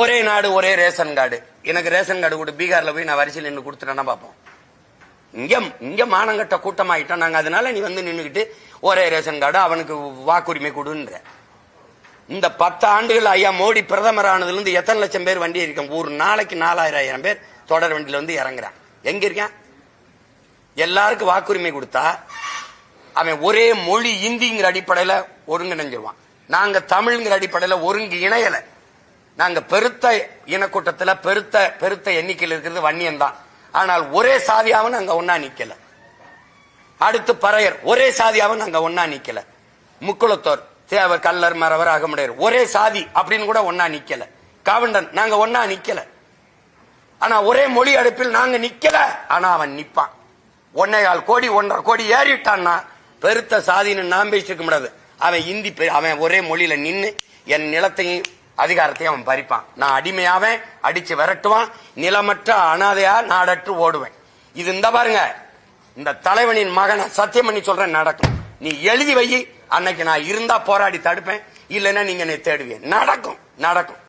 ஒரே நாடு ஒரே ரேஷன் கார்டு. எனக்கு ரேஷன் கார்டு கூட பீகார்ல போய் நான் வரிசையில் நின்று கொடுத்துட்டேன்னா பார்ப்போம்? இங்க இங்க மானங்கட்ட கூட்டமாயிட்டோம் நாங்க அதனால நீ வந்து நின்றுக்கிட்டு ஒரே ரேஷன் கார்டு அவனுக்கு வாக்குரிமை கொடுன்ற. இந்த பத்து ஆண்டுகள் ஐயா மோடி பிரதமர் ஆனதுலேருந்து எத்தனை லட்சம் பேர் வண்டி இருக்கேன் ஒரு நாளைக்கு நாலாயிரம் பேர் தொடர் வண்டியில வந்து இறங்குறான். எங்க இருக்கான்? எல்லாருக்கும் வாக்குரிமை கொடுத்தா அவன் ஒரே மொழி இந்திங்கிற அடிப்படையில் ஒருங்கிணைஞ்சிருவான். நாங்க தமிழ்ங்கிற அடிப்படையில் ஒருங்கு இணையலை நாங்க பெருத்த இனக்கூட்டத்துல பெருத்த பெருத்த எண்ணிக்கையில் இருக்கிறது வன்னியம் தான் ஆனால் ஒரே சாதியாவும் நாங்க ஒன்னா நிக்கல. அடுத்து பறையர் ஒரே சாதியாவும் நாங்க ஒன்னா நிக்கல. முக்குளத்தோர் தேவர் கல்லர் மறவர் அகமுடையர் ஒரே சாதி அப்படின்னு கூட ஒன்னா நிக்கல. காவண்டன் நாங்க ஒன்னா நிக்கல. ஆனா ஒரே மொழி அடுப்பில் நாங்க நிக்கல. ஆனா அவன் நிப்பான். ஒன்னையால் கோடி ஒன்றரை கோடி ஏறிட்டான்னா பெருத்த சாதின்னு நாம் பேசிட்டு முடியாது. அவன் இந்தி அவன் ஒரே மொழியில நின்று என் நிலத்தையும் அதிகாரத்தையும் அவன் பறிப்பான். நான் அடிமையாவேன் அடிச்சு விரட்டுவான் நிலமற்ற அனாதையா நாடற்று ஓடுவேன். இது இந்த பாருங்க இந்த தலைவனின் மகனை சத்தியம் பண்ணி சொல்றேன் நடக்கும். நீ எழுதி வை அன்னைக்கு நான் இருந்தா போராடி தடுப்பேன் இல்லைன்னா நீங்க என்னை தேடுவீங்க. நடக்கும் நடக்கும்.